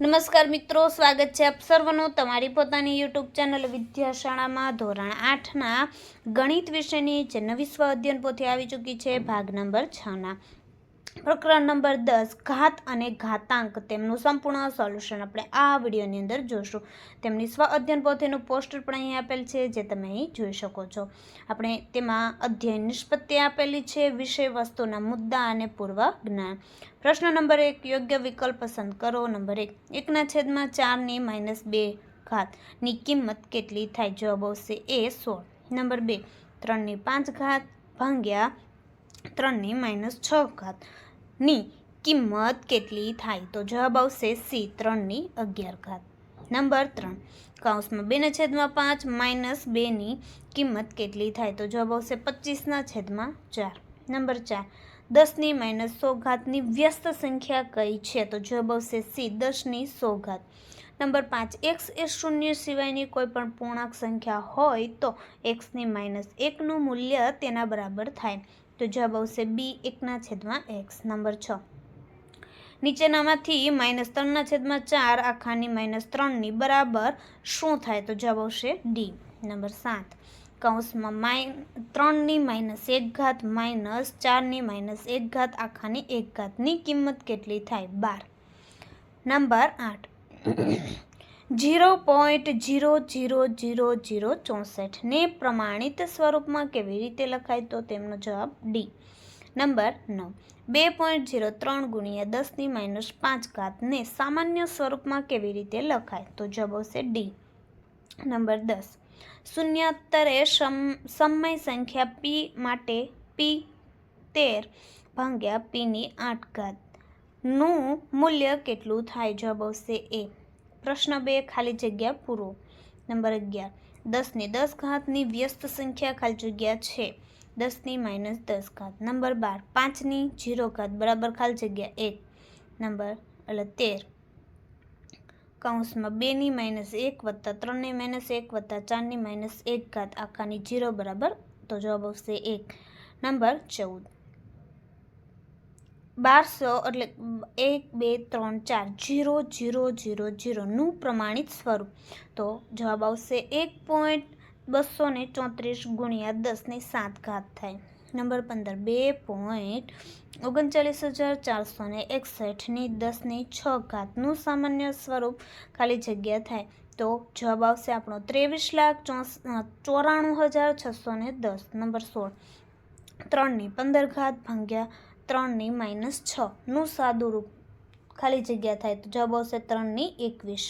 નમસ્કાર મિત્રો, સ્વાગત છે આપ તમારી પોતાની યુટ્યુબ ચેનલ વિદ્યાશાળામાં ધોરણ આઠના ગણિત વિષયની જે નવી સ્વ અધ્યયન પોથી આવી ચૂકી છે, ભાગ નંબર છના. પ્રકરણ નંબર દસ, ઘાત અને ઘાતાંક તેમનું સંપૂર્ણ સોલ્યુશન આપણે આ વિડીયોની અંદર જોશું. તેમની સ્વ અધ્યયન પોથીનું પોસ્ટર પણ અહીં આપેલ છે, જે તમે અહીં જોઈ શકો છો. આપણે તેમાં અધ્યયન નિષ્પત્તિ આપેલી છે, વિષય વસ્તુના મુદ્દા અને પૂર્વ જ્ઞાન પ્રશ્ન નંબર એક, યોગ્ય વિકલ્પ પસંદ કરો. નંબર એક, એકના છેદમાં ચારની માઇનસ બે ઘાતની કિંમત કેટલી થાય? જવાબ આવશે એ સોળ. નંબર બે, ત્રણની પાંચ ઘાત ભાંગ્યા ત્રણની માઇનસ છ ઘાતની કિંમત કેટલી થાય? તો જવાબ આવશે સી ત્રણની અગિયાર ઘાત. નંબર ત્રણ. કૌંસમાં બેના છેદમાં પાંચ માઇનસ બેની કિંમત કેટલી થાય? તો જવાબ આવશે પચીસના છેદમાં ચાર. નંબર ચાર. દસની માઇનસ સો ઘાતની વ્યસ્ત સંખ્યા કઈ છે? તો જવાબ આવશે સી દસની સો ઘાત. નંબર પાંચ. એક્સ એ શૂન્ય સિવાયની કોઈ પણ પૂર્ણાંક સંખ્યા હોય તો એક્સની માઇનસ એકનું મૂલ્ય તેના બરાબર થાય. તો જવાબ આવશે બી એકના છેદમાં એક્સ, નંબર છ. નીચેનામાંથી માઇનસ ત્રણના છેદમાં ચાર, આખાની માઇનસ ત્રણની બરાબર શું થાય? તો જવાબ આવશે ડી, નંબર સાત. કૌંસમાં માઇન, ત્રણની માઇનસ એક ઘાત, માઇનસ ચારની માઇનસ એક ઘાત, આખાની એક ઘાતની કિંમત કેટલી થાય? બાર. નંબર આઠ. Zero point zero zero zero zero ચોસઠને પ્રમાણિત સ્વરૂપમાં કેવી રીતે લખાય તો તેમનો જવાબ ડી. નંબર નવ. બે પોઈન્ટ જીરો ત્રણ ગુણ્યા દસની માઇનસ પાંચ ઘાતને સામાન્ય સ્વરૂપમાં કેવી રીતે લખાય તો જવાબ આવશે ડી. નંબર દસ. શૂન્યાત્તરે સમ, સમય સંખ્યા પી માટે પી તેર ભાંગ્યા પીની આઠ ઘાતનું મૂલ્ય કેટલું થાય જવાબ આવશે એ. પ્રશ્ન બે, ખાલી જગ્યા પૂરો. નંબર અગિયાર. દસની દસ ઘાતની વ્યસ્ત સંખ્યા ખાલી જગ્યા છે. દસની માઇનસ દસ ઘાત. નંબર બાર. પાંચની જીરો ઘાત. બરાબર ખાલી જગ્યા એક. નંબર એટલે તેર. કૌંસમાં બેની માઇનસ એક વત્તા ત્રણની માઇનસ એક વત્તા ચારની માઇનસ એક ઘાત. આખાની જીરો બરાબર તો જવાબ આવશે એક. નંબર ચૌદ. બારસો એટલે એક, બે, ત્રણ, ચાર, જીરો જીરો જીરો જીરોનું પ્રમાણિત સ્વરૂપ. તો જવાબ આવશે એક પોઈન્ટ બસો ને ચોત્રીસ ગુણ્યા દસની સાત ઘાત થાય. નંબર પંદર, બે પોઈન્ટ ઓગણચાલીસ હજાર ચારસો ને એકસઠની દસની છ ઘાતનું સામાન્ય સ્વરૂપ ખાલી જગ્યા થાય. તો જવાબ આવશે આપણો ત્રેવીસ લાખ ચોરાણું હજાર છસો ને દસ. નંબર સોળ ત્રણની પંદર ઘાત ભાગ્યા ત્રણની માઇનસ છનું સાદું રૂપ ખાલી જગ્યા થાય તો જવાબ આવશે ત્રણની એકવીસ.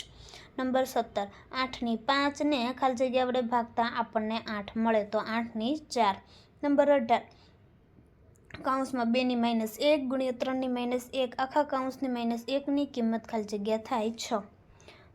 નંબર સત્તર. આઠની પાંચને ખાલી જગ્યા વડે ભાગતા આપણને આઠ મળે તો આઠની ચાર. નંબર અઢાર. કાઉન્સમાં બેની માઇનસ એક ગુણ્યા ત્રણની માઇનસ એક. આખા કાઉન્સની માઇનસ એકની કિંમત ખાલી જગ્યા થાય છ.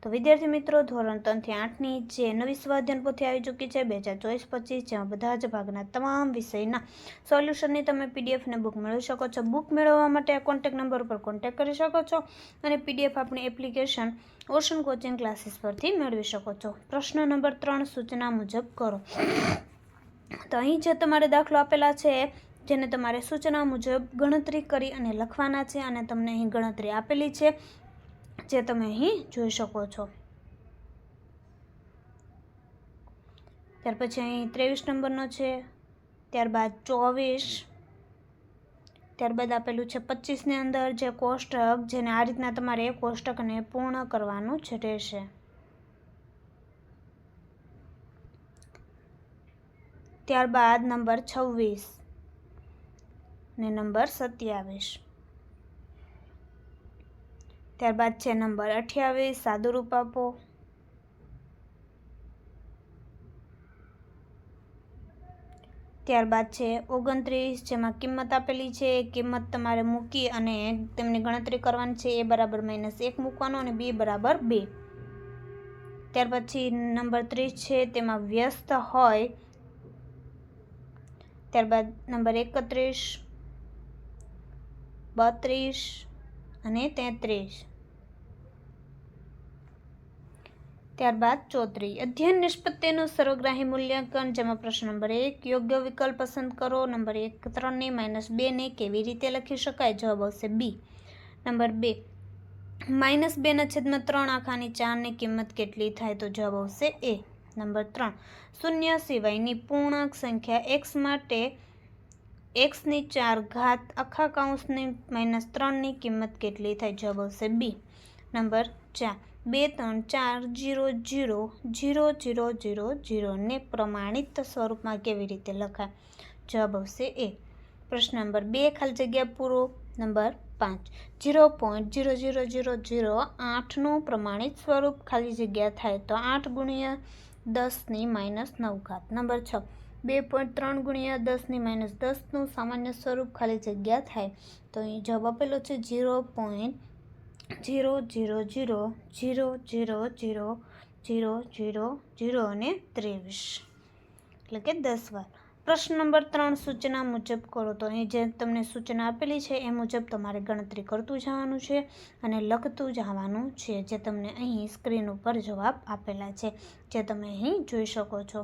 તો વિદ્યાર્થી મિત્રો, ધોરણ ત્રણથી આઠની જે નવી સ્વાધ્યાન પોથી આવી ચૂકી છે, બે હજાર ચોવીસ પચીસ જેમાં બધા જ ભાગના તમામ વિષયના સોલ્યુશનની તમે પીડીએફ ને બુક મેળવી શકો છો. બુક મેળવવા માટે આ કોન્ટેક્ટ નંબર ઉપર કોન્ટેક્ટ કરી શકો છો અને પીડીએફ આપણી એપ્લિકેશન ઓશન કોચિંગ ક્લાસીસ પરથી મેળવી શકો છો. પ્રશ્ન નંબર ત્રણ, સૂચના મુજબ કરો. તો અહીં જે તમારે દાખલો આપેલા છે, જેને તમારે સૂચના મુજબ ગણતરી કરી અને લખવાના છે અને તમને અહીં ગણતરી આપેલી છે જે તમે અહીં જોઈ શકો છો. ત્યાર પછી અહીં ત્રેવીસ નંબરનો છે, ત્યારબાદ ચોવીસ, ત્યારબાદ આપેલું છે પચીસની અંદર જે કોષ્ટક, જેને આ રીતના તમારે એ કોષ્ટકને પૂર્ણ કરવાનું જ રહેશે. ત્યારબાદ નંબર છવ્વીસ ને નંબર સત્યાવીસ. ત્યારબાદ છે નંબર અઠ્યાવીસ સાદુરૂપ આપો. ત્યારબાદ છે ઓગણત્રીસ, જેમાં કિંમત આપેલી છે. કિંમત તમારે મૂકી અને તેમની ગણતરી કરવાની છે. એ બરાબર માઇનસ એક મૂકવાનો અને બી બરાબર બે. ત્યાર પછી નંબર ત્રીસ છે, તેમાં વ્યસ્ત હોય. ત્યારબાદ નંબર એકત્રીસ, બત્રીસ અને તેત્રીસ. ત્યારબાદ ચોત્રીસ અધ્યયન નિષ્પત્તિનું સર્વગ્રાહી મૂલ્યાંકન, જેમાં પ્રશ્ન નંબર એક, યોગ્ય વિકલ્પ પસંદ કરો. નંબર એક, ત્રણને માઇનસ બેને કેવી રીતે લખી શકાય? જવાબ આવશે બી. નંબર બે, માઇનસ બેના છેદમાં ત્રણ આખાની ચારની કિંમત કેટલી થાય? તો જવાબ આવશે એ. નંબર ત્રણ, શૂન્ય સિવાયની પૂર્ણાંક સંખ્યા એક્સ માટે એક્સની ચાર ઘાત આખા કાઉન્સની માઇનસ ત્રણની કિંમત કેટલી થાય? જવાબ આવશે બી. નંબર ચાર. બે, ત્રણ, ચાર, zero zero zero zero zero જીરોને પ્રમાણિત સ્વરૂપમાં કેવી રીતે લખાય? જવાબ આવશે એ. પ્રશ્ન નંબર બે ખાલી જગ્યા પૂરો. નંબર પાંચ. Zero point zero zero zero zero આઠનું પ્રમાણિત સ્વરૂપ ખાલી જગ્યા થાય તો આઠ ગુણ્યા દસની માઇનસ નવ ઘાત. નંબર છ. બે પોઈન્ટ ત્રણ ગુણ્યા દસની માઇનસ દસનું સામાન્ય સ્વરૂપ ખાલી જગ્યા થાય. તો અહીં જવાબ આપેલો છે zero point zero zero zero zero zero zero zero zero zero અને ત્રેવીસ. એટલે કે દસ વાર. પ્રશ્ન નંબર ત્રણ સૂચના મુજબ કરો. તો અહીં જે તમને સૂચના આપેલી છે એ મુજબ તમારે ગણતરી કરતું જવાનું છે અને લખતું જવાનું છે, જે તમને અહીં સ્ક્રીન ઉપર જવાબ આપેલા છે, જે તમે અહીં જોઈ શકો છો.